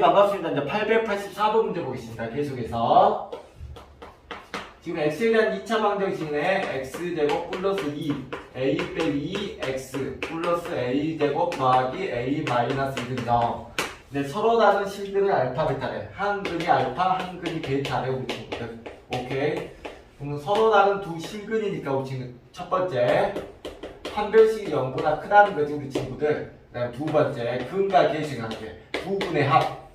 반갑습니다. 이제 884번 문제 보겠습니다. 계속해서. 지금 x에 대한 2차 방정식에 x제곱 플러스 2 a 빼기 2x 플러스 a제곱 더하기 a 마이너스 1은 0 근데 서로 다른 실근은 알파 베타래. 한 근이 알파 한 근이 베타래. 오케이. 그럼 서로 다른 두 실근이니까 우리 친구 첫 번째 판별식이 0보다 크다는 거지 우리 친구들. 두 번째 근과 계식을 할게 두 분의 합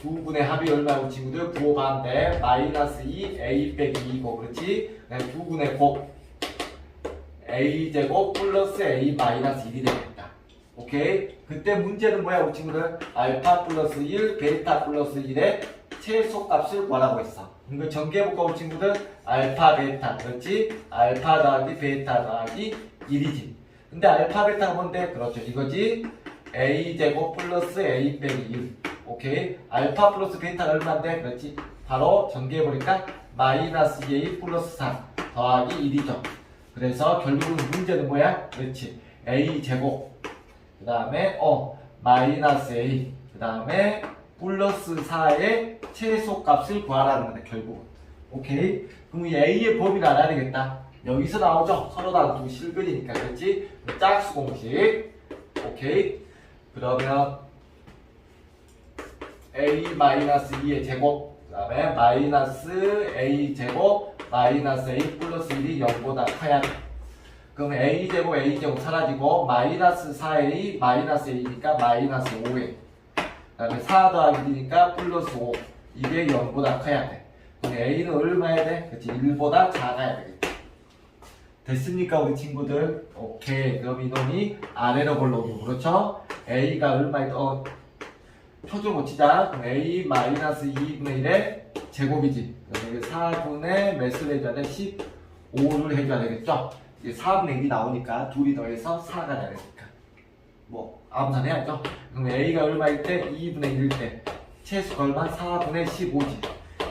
두 분의 합이 얼마고 친구들 9 반대 마이너스 2 a 빼기 2고 그렇지. 그다음에 두 분의 곱. A 제곱 플러스 a 마이너스 1이 되겠다. 오케이? 그때 문제는 뭐야 우리 친구들? 알파 플러스 1 베타 플러스 1의 최소값을 구하라고 했어. 이거 전개해볼까 우리 친구들? 알파 베타. 그렇지? 알파 더하기 베타 더하기 1이지. 근데 알파 베타가 뭔데? 그렇죠. 이거지? A 제곱 플러스 a 빼기 1 오케이? 알파 플러스 베타가 얼마인데? 그렇지. 바로 전개해보니까 마이너스 2a 플러스 3 더하기 1이죠. 그래서 결국은 문제는 뭐야? 그렇지. A 제곱. 그 다음에 어 마이너스 a. 그 다음에 플러스 4의 최소값을 구하라는 거네 결국은. 오케이? 그럼 이 a의 범위를 알아야 되겠다. 여기서 나오죠? 서로 다른 두 실근이니까 그렇지? 짝수 공식. 오케이? 그러면 a 마이너스 2의 제곱 그 다음에 마이너스 a 제곱 마이너스 a 플러스 1이 0보다 커야 돼. 그럼 a 제곱 a 제곱 사라지고 마이너스 4a 마이너스 a니까 마이너스 5a 그 다음에 4 더하기 2니까 플러스 5 이게 0보다 커야 돼. 그럼 a는 얼마야 돼? 그렇지 1보다 작아야 되겠지. 됐습니까 우리 친구들? 오케이. 그럼 이놈이 아래로 걸러오고 그렇죠? a가 얼마에 어, 표준 고치자 a 마이너스 2분의 1의 제곱이지 그럼 4분의 몇을 해줘야 돼? 15를 해줘야 되겠죠? 이제 4분의 1이 나오니까 둘이 더해서 4가 되니까 뭐 암산 해야죠 그럼 a가 얼마일 때? 2분의 1일 때 최소가 얼마? 4분의 15지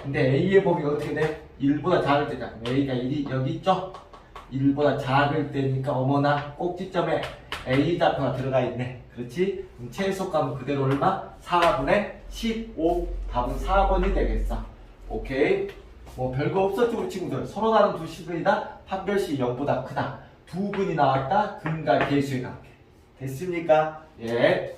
근데 a의 범위가 어떻게 돼? 1보다 작을 그럼 a가 1이 여기 있죠? 1보다 작을 때니까 어머나 꼭지점에 A 좌표가 들어가 있네. 그렇지? 그럼 최소값은 그대로 얼마? 4분의 15. 답은 4번이 되겠어. 오케이? 뭐 별거 없었죠 우리 친구들. 서로 다른 두 식근이다. 판별식이 0보다 크다. 두 근이 나왔다. 근과 계수의 관계. 됐습니까? 예.